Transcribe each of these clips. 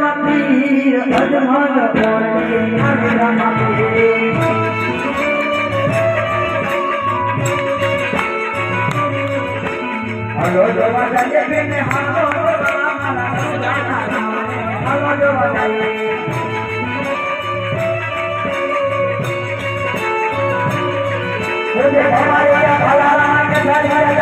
રામ પીર અજમલ ભમાયા કે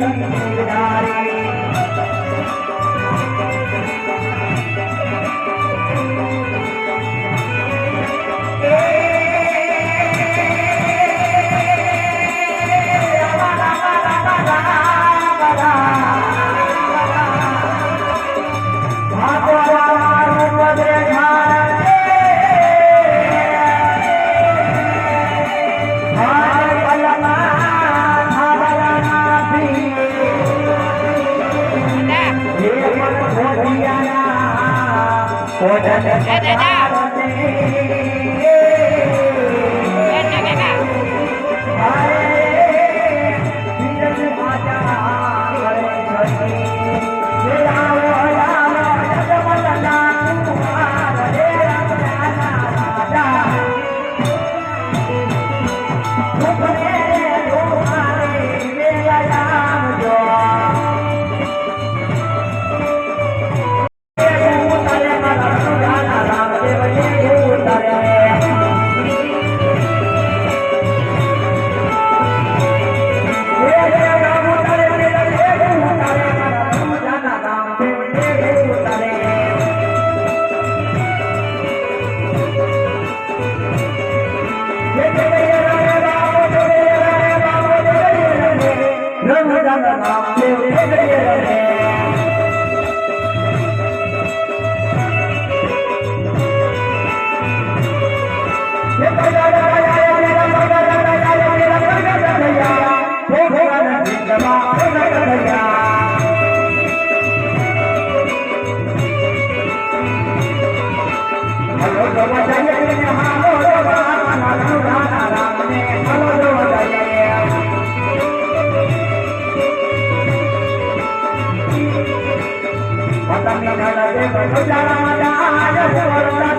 கண்ணீராரே લઈ આયા Thank you.